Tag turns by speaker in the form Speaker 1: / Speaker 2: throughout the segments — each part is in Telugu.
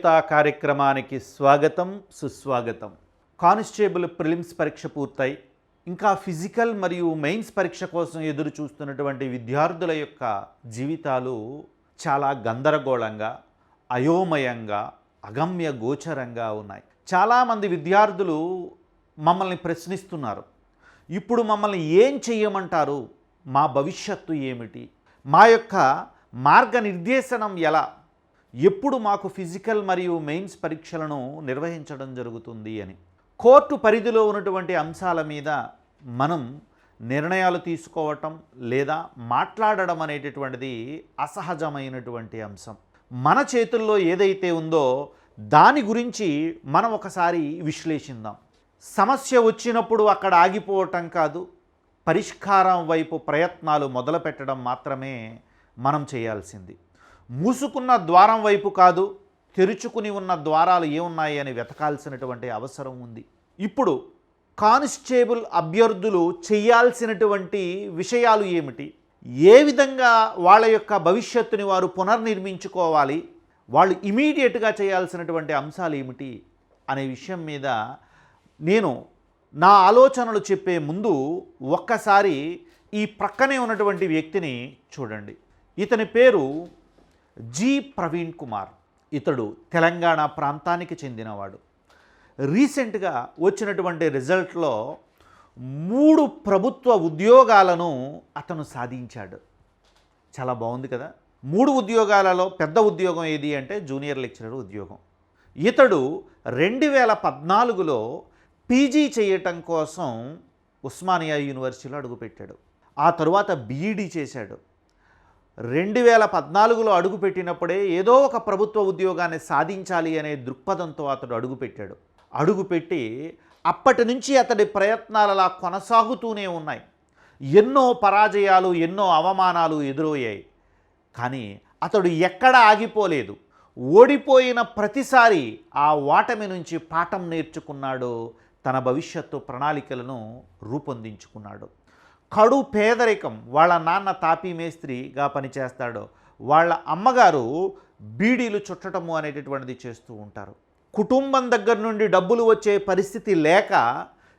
Speaker 1: విజేత కార్యక్రమానికి స్వాగతం సుస్వాగతం. కానిస్టేబుల్ ప్రిలిమ్స్ పరీక్ష పూర్తయి. ఇంకా ఫిజికల్ మరియు మెయిన్స్ పరీక్ష కోసం ఎదురు చూస్తున్నటువంటి విద్యార్థుల యొక్క జీవితాలు చాలా గందరగోళంగా అయోమయంగా అగమ్య గోచరంగా ఉన్నాయి. చాలామంది విద్యార్థులు మమ్మల్ని ప్రశ్నిస్తున్నారు. ఇప్పుడు మమ్మల్ని ఏం చెయ్యమంటారు? మా భవిష్యత్తు ఏమిటి? మా యొక్క మార్గనిర్దేశనం ఎలా? ఎప్పుడు మాకు ఫిజికల్ మరియు మెయిన్స్ పరీక్షలను నిర్వహించడం జరుగుతుంది అని. కోర్టు పరిధిలో ఉన్నటువంటి అంశాల మీద మనం నిర్ణయాలు తీసుకోవటం లేదా మాట్లాడడం అనేటటువంటిది అసహజమైనటువంటి అంశం. మన చేతుల్లో ఏదైతే ఉందో దాని గురించి మనం ఒకసారి విశ్లేషిద్దాం సమస్య వచ్చినప్పుడు అక్కడ ఆగిపోవటం కాదు పరిష్కారం వైపు ప్రయత్నాలు మొదలుపెట్టడం మాత్రమే మనం చేయాల్సింది. మూసుకున్న ద్వారం వైపు కాదు తెరుచుకుని ఉన్న ద్వారాలు ఏమున్నాయి అని వెతకాల్సినటువంటి అవసరం ఉంది. ఇప్పుడు కానిస్టేబుల్ అభ్యర్థులు చేయాల్సినటువంటి విషయాలు ఏమిటి? ఏ విధంగా వాళ్ళ యొక్క భవిష్యత్తుని వారు పునర్నిర్మించుకోవాలి? వాళ్ళు ఇమీడియట్గా చేయాల్సినటువంటి అంశాలు ఏమిటి? అనే విషయం మీద నేను నా ఆలోచనలు చెప్పే ముందు ఒక్కసారి ఈ ప్రక్కనే ఉన్నటువంటి వ్యక్తిని చూడండి. ఇతని పేరు జి ప్రవీణ్ కుమార్. ఇతడు తెలంగాణ ప్రాంతానికి చెందినవాడు. రీసెంట్గా వచ్చినటువంటి రిజల్ట్లో మూడు ప్రభుత్వ ఉద్యోగాలను అతను సాధించాడు. చాలా బాగుంది కదా? మూడు ఉద్యోగాలలో పెద్ద ఉద్యోగం ఏది అంటే జూనియర్ లెక్చరర్ ఉద్యోగం. ఇతడు రెండు వేల పద్నాలుగులో పీజీ చేయటం కోసం ఉస్మానియా యూనివర్సిటీలో అడుగుపెట్టాడు. ఆ తరువాత బీఈడీ చేశాడు. రెండు వేల పద్నాలుగులో అడుగుపెట్టినప్పుడే ఏదో ఒక ప్రభుత్వ ఉద్యోగాన్ని సాధించాలి అనే దృక్పథంతో అతడు అడుగుపెట్టాడు. అడుగుపెట్టి అప్పటి నుంచి అతడి ప్రయత్నాలు అలా కొనసాగుతూనే ఉన్నాయి. ఎన్నో పరాజయాలు ఎన్నో అవమానాలు ఎదురయ్యాయి. కానీ అతడు ఎక్కడ ఆగిపోలేదు. ఓడిపోయిన ప్రతిసారి ఆ ఓటమి నుంచి పాఠం నేర్చుకున్నాడు. తన భవిష్యత్తు ప్రణాళికలను రూపొందించుకున్నాడు. కడు పేదరికం. వాళ్ళ నాన్న తాపీ మేస్త్రిగా పనిచేస్తాడు. వాళ్ళ అమ్మగారు బీడీలు చుట్టటము అనేటటువంటిది చేస్తూ ఉంటారు. కుటుంబం దగ్గర నుండి డబ్బులు వచ్చే పరిస్థితి లేక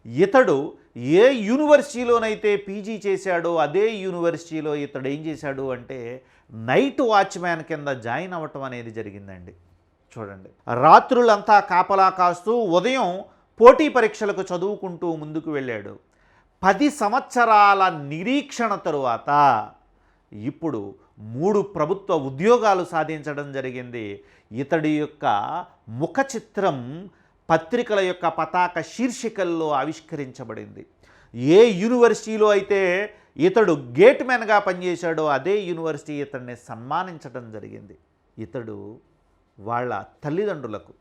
Speaker 1: ఇతడు ఏ యూనివర్సిటీలోనైతే పీజీ చేశాడో అదే యూనివర్సిటీలో ఇతడు ఏం చేశాడు అంటే నైట్ వాచ్మ్యాన్ కింద జాయిన్ అవ్వటం అనేది జరిగిందండి. చూడండి. రాత్రులంతా కాపలా కాస్తూ ఉదయం పోటీ పరీక్షలకు చదువుకుంటూ ముందుకు వెళ్ళాడు. పది సంవత్సరాల నిరీక్షణ తరువాత ఇప్పుడు మూడు ప్రభుత్వ ఉద్యోగాలు సాధించడం జరిగింది. ఇతడి యొక్క ముఖ చిత్రం పత్రికల యొక్క పతాక శీర్షికల్లో ఆవిష్కరించబడింది. ఏ యూనివర్సిటీలో అయితే ఇతడు గేట్ మ్యాన్గా పనిచేశాడో అదే యూనివర్సిటీ ఇతడిని సన్మానించడం జరిగింది. ఇతడు వాళ్ళ తల్లిదండ్రులకు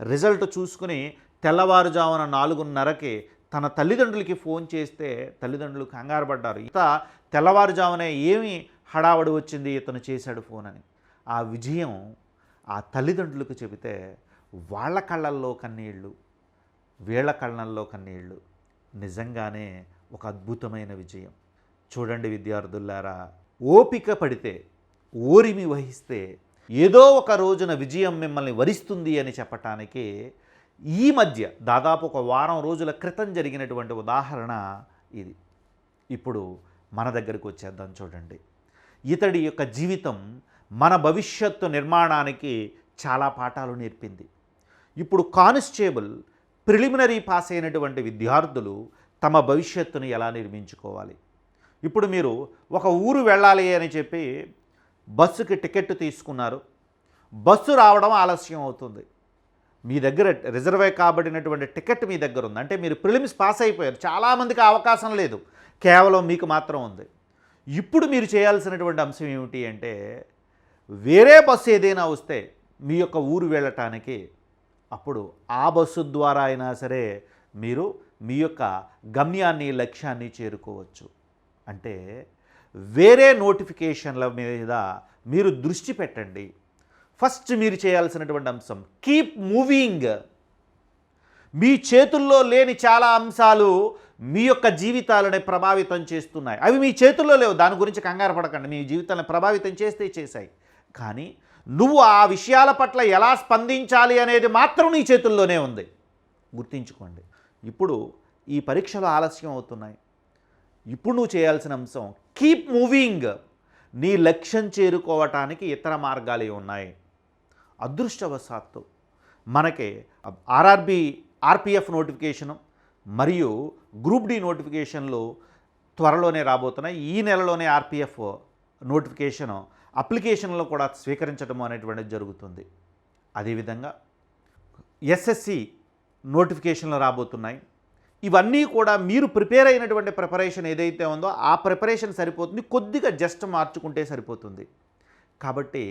Speaker 1: రిజల్ట్ చూసుకుని తెల్లవారుజామున నాలుగున్నరకి తన తల్లిదండ్రులకి ఫోన్ చేస్తే తల్లిదండ్రులు కంగారు పడ్డారు. ఇత తెల్లవారుజామునే ఏమి హడావడి వచ్చింది ఇతను చేశాడు ఫోన్ అని. ఆ విజయం ఆ తల్లిదండ్రులకు చెబితే వాళ్ళ కళ్ళల్లో కన్నీళ్ళు వీళ్ళ కళ్ళల్లో కన్నీళ్ళు. నిజంగానే ఒక అద్భుతమైన విజయం. చూడండి విద్యార్థులారా ఓపిక పడితే ఓరిమి వహిస్తే ఏదో ఒక రోజున విజయం మిమ్మల్ని వరిస్తుంది అని చెప్పటానికి ఈ మధ్య దాదాపు ఒక వారం రోజుల క్రితం జరిగినటువంటి ఉదాహరణ ఇది. ఇప్పుడు మన దగ్గరికి వచ్చేద్దాం చూడండి. ఇతడి యొక్క జీవితం మన భవిష్యత్తు నిర్మాణానికి చాలా పాఠాలు నేర్పింది. ఇప్పుడు కానిస్టేబుల్ ప్రిలిమినరీ పాస్ అయినటువంటి విద్యార్థులు తమ భవిష్యత్తును ఎలా నిర్మించుకోవాలి? ఇప్పుడు మీరు ఒక ఊరు వెళ్ళాలి అని చెప్పి బస్సుకి టికెట్ తీసుకున్నారు. బస్సు రావడం ఆలస్యం అవుతుంది. మీ దగ్గర రిజర్వే కాబడినటువంటి టికెట్ మీ దగ్గర ఉంది. అంటే మీరు ప్రిలిమ్స్ పాస్ అయిపోయారు. చాలామందికి అవకాశం లేదు. కేవలం మీకు మాత్రం ఉంది. ఇప్పుడు మీరు చేయాల్సినటువంటి అంశం ఏమిటి అంటే వేరే బస్సు ఏదైనా వస్తే మీ యొక్క ఊరు వెళ్ళటానికి అప్పుడు ఆ బస్సు ద్వారా అయినా సరే మీరు మీ యొక్క గమ్యాన్ని లక్ష్యాన్ని చేరుకోవచ్చు. అంటే వేరే నోటిఫికేషన్ల మీద మీరు దృష్టి పెట్టండి. ఫస్ట్ మీరు చేయాల్సినటువంటి అంశం. కీప్ మూవింగ్ మీ చేతుల్లో లేని చాలా అంశాలు మీ యొక్క జీవితాలని ప్రభావితం చేస్తున్నాయి. అవి మీ చేతుల్లో లేవు. దాని గురించి కంగారు పడకండి. మీ జీవితాలను ప్రభావితం చేస్తే చేశాయి. కానీ నువ్వు ఆ విషయాల పట్ల ఎలా స్పందించాలి అనేది మాత్రం నీ చేతుల్లోనే ఉంది. గుర్తుంచుకోండి. ఇప్పుడు ఈ పరీక్షలు ఆలస్యం అవుతున్నాయి. ఇప్పుడు నువ్వు చేయాల్సిన అంశం కీప్ మూవింగ్ నీ లక్ష్యం చేరుకోవటానికి ఇతర మార్గాలు ఉన్నాయి. అదృష్టవశాత్తు మనకి ఆర్ఆర్బి ఆర్పిఎఫ్ నోటిఫికేషను మరియు గ్రూప్ డి నోటిఫికేషన్లు త్వరలోనే రాబోతున్నాయి. ఈ నెలలోనే ఆర్పిఎఫ్ నోటిఫికేషన్ అప్లికేషన్లో కూడా స్వీకరించడం అనేటువంటిది జరుగుతుంది. అదేవిధంగా ఎస్ఎస్సి నోటిఫికేషన్లు రాబోతున్నాయి. ఇవన్నీ కూడా మీరు ప్రిపేర్ అయినటువంటి ప్రిపరేషన్ ఏదైతే ఉందో ఆ ప్రిపరేషన్ సరిపోతుంది. కొద్దిగా జస్ట్ మార్చుకుంటే సరిపోతుంది. కాబట్టి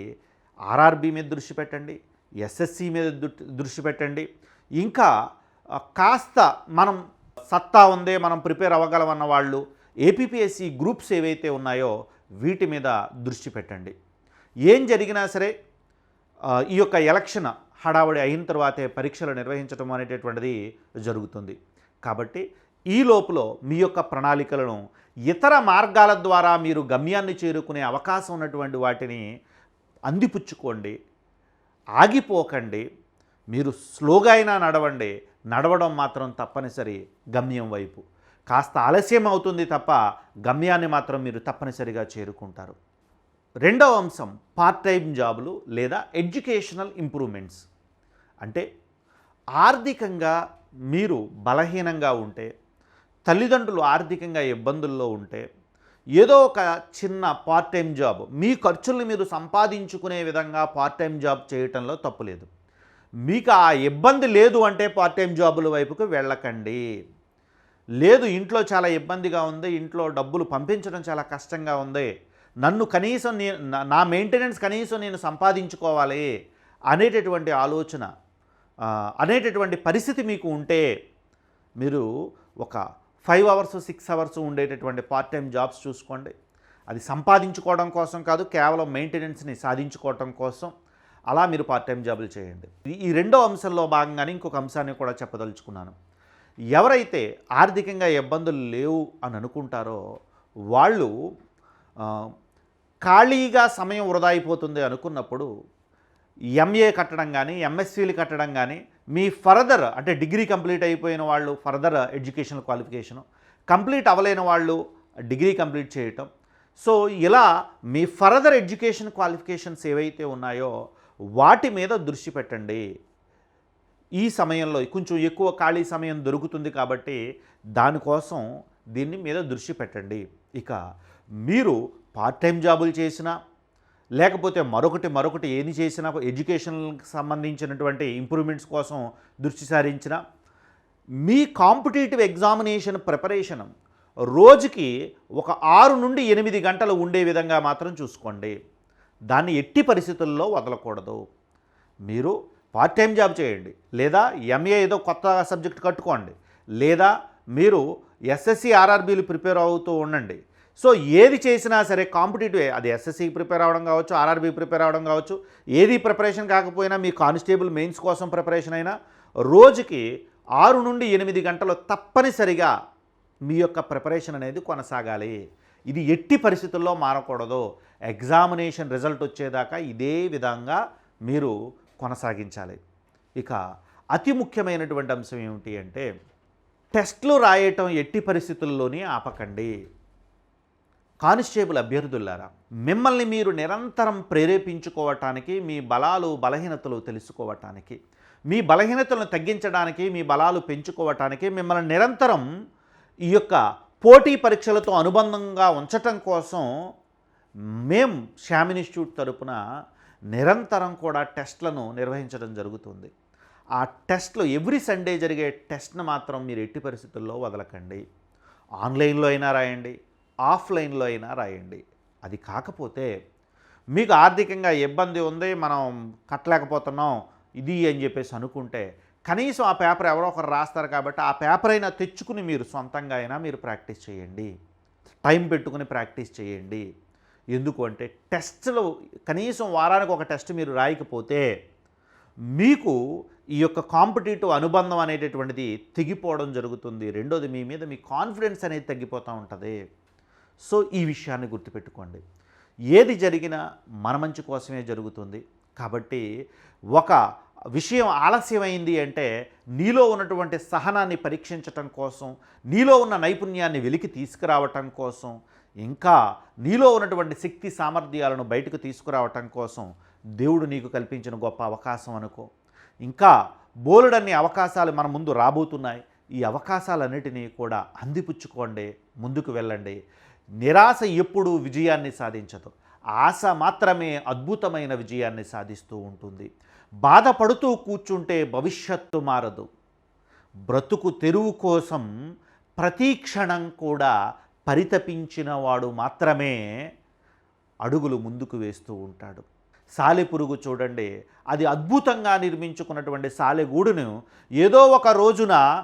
Speaker 1: ఆర్ఆర్బి మీద దృష్టి పెట్టండి ఎస్ఎస్సి మీద దృష్టి పెట్టండి. ఇంకా కాస్త మనం సత్తా ఉందే మనం ప్రిపేర్ అవ్వగలమన్న వాళ్ళు ఏపీపీఎస్సి గ్రూప్స్ ఏవైతే ఉన్నాయో వీటి మీద దృష్టి పెట్టండి. ఏం జరిగినా సరే ఈ యొక్క ఎలక్షన్ హడావుడి అయిన తర్వాతే పరీక్షలు నిర్వహించడం అనేటటువంటిది జరుగుతుంది. కాబట్టి ఈ లోపల మీ యొక్క ప్రణాళికలను ఇతర మార్గాల ద్వారా మీరు గమ్యాన్ని చేరుకునే అవకాశం ఉన్నటువంటి వాటిని అందిపుచ్చుకోండి ఆగిపోకండి మీరు స్లోగా అయినా నడవండి నడవడం మాత్రం తప్పనిసరి గమ్యం వైపు. కాస్త ఆలస్యం అవుతుంది తప్ప గమ్యాన్ని మాత్రం మీరు తప్పనిసరిగా చేరుకుంటారు. రెండవ అంశం పార్ట్ టైం జాబులు లేదా ఎడ్యుకేషనల్ ఇంప్రూవ్మెంట్స్. అంటే ఆర్థికంగా మీరు బలహీనంగా ఉంటే తల్లిదండ్రులు ఆర్థికంగా ఇబ్బందుల్లో ఉంటే ఏదో ఒక చిన్న పార్ట్ టైం జాబ్ మీ ఖర్చుల్ని మీరు సంపాదించుకునే విధంగా పార్ట్ టైం జాబ్ చేయటంలో తప్పులేదు మీకు ఆ ఇబ్బంది లేదు అంటే పార్ట్ టైం జాబుల వైపుకు వెళ్ళకండి. లేదు ఇంట్లో చాలా ఇబ్బందిగా ఉంది ఇంట్లో డబ్బులు పంపించడం చాలా కష్టంగా ఉంది. నన్ను కనీసం నేను నా- మెయింటెనెన్స్ కనీసం నేను సంపాదించుకోవాలి అనేటటువంటి ఆలోచన అనేటటువంటి పరిస్థితి మీకు ఉంటే మీరు ఒక ఫైవ్ అవర్స్ సిక్స్ అవర్స్ ఉండేటటువంటి పార్ట్ టైం జాబ్స్ చూసుకోండి. అది సంపాదించుకోవడం కోసం కాదు కేవలం మెయింటెనెన్స్ని సాధించుకోవడం కోసం అలా మీరు పార్ట్ టైం జాబులు చేయండి. ఈ- రెండో అంశంలో భాగంగానే ఇంకొక అంశాన్ని కూడా చెప్పదలుచుకున్నాను. ఎవరైతే ఆర్థికంగా ఇబ్బందులు లేవు అని అనుకుంటారో వాళ్ళు ఖాళీగా సమయం వృధా అయిపోతుంది అనుకున్నప్పుడు ఎంఏ కట్టడం కానీ ఎంఎస్సీలు కట్టడం కానీ మీ ఫర్దర్ అంటే డిగ్రీ కంప్లీట్ అయిపోయిన వాళ్ళు ఫర్దర్ ఎడ్యుకేషనల్ క్వాలిఫికేషను కంప్లీట్ అవ్వలేని వాళ్ళు డిగ్రీ కంప్లీట్ చేయటం. సో ఇలా మీ ఫర్దర్ ఎడ్యుకేషన్ క్వాలిఫికేషన్స్ ఏవైతే ఉన్నాయో వాటి మీద దృష్టి పెట్టండి. ఈ సమయంలో కొంచెం ఎక్కువ ఖాళీ సమయం దొరుకుతుంది కాబట్టి దానికోసం దీన్ని మీద దృష్టి పెట్టండి. ఇక మీరు పార్ట్ టైం జాబులు చేసినా లేకపోతే మరొకటి మరొకటి ఏది చేసినా ఎడ్యుకేషన్కి సంబంధించినటువంటి ఇంప్రూవ్మెంట్స్ కోసం దృష్టి సారించిన మీ కాంపిటేటివ్ ఎగ్జామినేషన్ ప్రిపరేషన్ రోజుకి ఒక ఆరు నుండి ఎనిమిది గంటలు ఉండే విధంగా మాత్రం చూసుకోండి. దాన్ని ఎట్టి పరిస్థితుల్లో వదలకూడదు. మీరు పార్ట్ టైం జాబ్ చేయండి. లేదా ఎంఏ ఏదో కొత్త సబ్జెక్ట్ కట్టుకోండి. లేదా మీరు ఎస్ఎస్సి ఆర్ఆర్బీలు ప్రిపేర్ అవుతూ ఉండండి. సో ఏది చేసినా సరే కాంపిటేటివ్ అది ఎస్ఎస్సికి ప్రిపేర్ అవ్వడం కావచ్చు ఆర్ఆర్బీ ప్రిపేర్ అవ్వడం కావచ్చు ఏది ప్రిపరేషన్ కాకపోయినా మీ కానిస్టేబుల్ మెయిన్స్ కోసం ప్రిపరేషన్ అయినా రోజుకి ఆరు నుండి ఎనిమిది గంటలు తప్పనిసరిగా మీ యొక్క ప్రిపరేషన్ అనేది కొనసాగాలి. ఇది ఎట్టి పరిస్థితుల్లో మారకూడదు. ఎగ్జామినేషన్ రిజల్ట్ వచ్చేదాకా ఇదే విధంగా మీరు కొనసాగించాలి. ఇక అతి ముఖ్యమైనటువంటి అంశం ఏమిటి అంటే టెస్ట్లు రాయటం ఎట్టి పరిస్థితుల్లోనే ఆపకండి. కానిస్టేబుల్ అభ్యర్థులారా మిమ్మల్ని మీరు నిరంతరం ప్రేరేపించుకోవటానికి మీ బలాలు బలహీనతలు తెలుసుకోవటానికి మీ బలహీనతలను తగ్గించడానికి మీ బలాలు పెంచుకోవటానికి మిమ్మల్ని నిరంతరం ఈ యొక్క పోటీ పరీక్షలతో అనుబంధంగా ఉంచటం కోసం మేం శ్యామ్ ఇన్స్టిట్యూట్ తరపున నిరంతరం కూడా టెస్ట్లను నిర్వహించడం జరుగుతుంది. ఆ టెస్ట్లు ఎవ్రీ సండే జరిగే టెస్ట్ను మాత్రం మీరు ఎట్టి పరిస్థితుల్లో వదలకండి. ఆన్లైన్లో అయినా రాయండి. ఆఫ్లైన్లో అయినా రాయండి. అది కాకపోతే మీకు ఆర్థికంగా ఇబ్బంది ఉంది మనం కట్టలేకపోతున్నాం ఇది అని చెప్పేసి అనుకుంటే కనీసం ఆ పేపర్ ఎవరో ఒకరు రాస్తారు కాబట్టి ఆ పేపర్ అయినా తెచ్చుకుని మీరు సొంతంగా అయినా మీరు ప్రాక్టీస్ చేయండి. టైం పెట్టుకుని ప్రాక్టీస్ చేయండి. ఎందుకు అంటే టెస్ట్లు కనీసం వారానికి ఒక టెస్ట్ మీరు రాయకపోతే మీకు ఈ యొక్క కాంపిటేటివ్ అనుబంధం అనేటటువంటిది తెగిపోవడం జరుగుతుంది. రెండోది మీ మీద మీ కాన్ఫిడెన్స్ అనేది తగ్గిపోతూ ఉంటుంది. సో ఈ విషయాన్ని గుర్తుపెట్టుకోండి. ఏది జరిగినా మన మంచి కోసమే జరుగుతుంది. కాబట్టి ఒక విషయం ఆలస్యమైంది అంటే నీలో ఉన్నటువంటి సహనాన్ని పరీక్షించటం కోసం నీలో ఉన్న నైపుణ్యాన్ని వెలికి తీసుకురావటం కోసం ఇంకా నీలో ఉన్నటువంటి శక్తి సామర్థ్యాలను బయటకు తీసుకురావటం కోసం దేవుడు నీకు కల్పించిన గొప్ప అవకాశం అనుకో. ఇంకా బోలెడన్ని అవకాశాలు మన ముందు రాబోతున్నాయి. ఈ అవకాశాలన్నిటినీ కూడా అందిపుచ్చుకోండి ముందుకు వెళ్ళండి. నిరాశ ఎప్పుడూ విజయాన్ని సాధించదు. ఆశ మాత్రమే అద్భుతమైన విజయాన్ని సాధిస్తూ ఉంటుంది. బాధపడుతూ కూర్చుంటే భవిష్యత్తు మారదు. బ్రతుకు తెరువు కోసం ప్రతి క్షణం కూడా పరితపించిన వాడు మాత్రమే అడుగులు ముందుకు వేస్తూ ఉంటాడు. సాలెపురుగు చూడండి. అది అద్భుతంగా నిర్మించుకున్నటువంటి సాలెగూడును ఏదో ఒక రోజున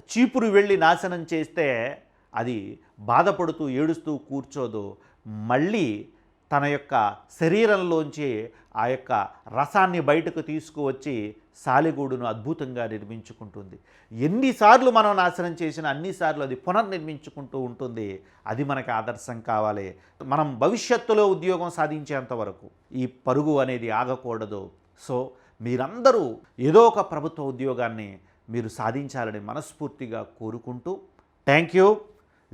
Speaker 1: చీపురు వెళ్ళి నాశనం చేస్తే అది బాధపడుతూ ఏడుస్తూ కూర్చోదో. మళ్ళీ తన యొక్క శరీరంలోంచి ఆ యొక్క రసాన్ని బయటకు తీసుకువచ్చి సాలిగూడును అద్భుతంగా నిర్మించుకుంటుంది. ఎన్నిసార్లు మనం నాశనం చేసినా అన్నిసార్లు అది పునర్నిర్మించుకుంటూ ఉంటుంది. అది మనకి ఆదర్శం కావాలి. మనం భవిష్యత్తులో ఉద్యోగం సాధించేంత వరకు ఈ పరుగు అనేది ఆగకూడదు. సో మీరందరూ ఏదో ఒక ప్రభుత్వ ఉద్యోగాన్ని మీరు సాధించాలని మనస్ఫూర్తిగా కోరుకుంటూ థ్యాంక్ యూ.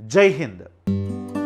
Speaker 1: Jai Hind!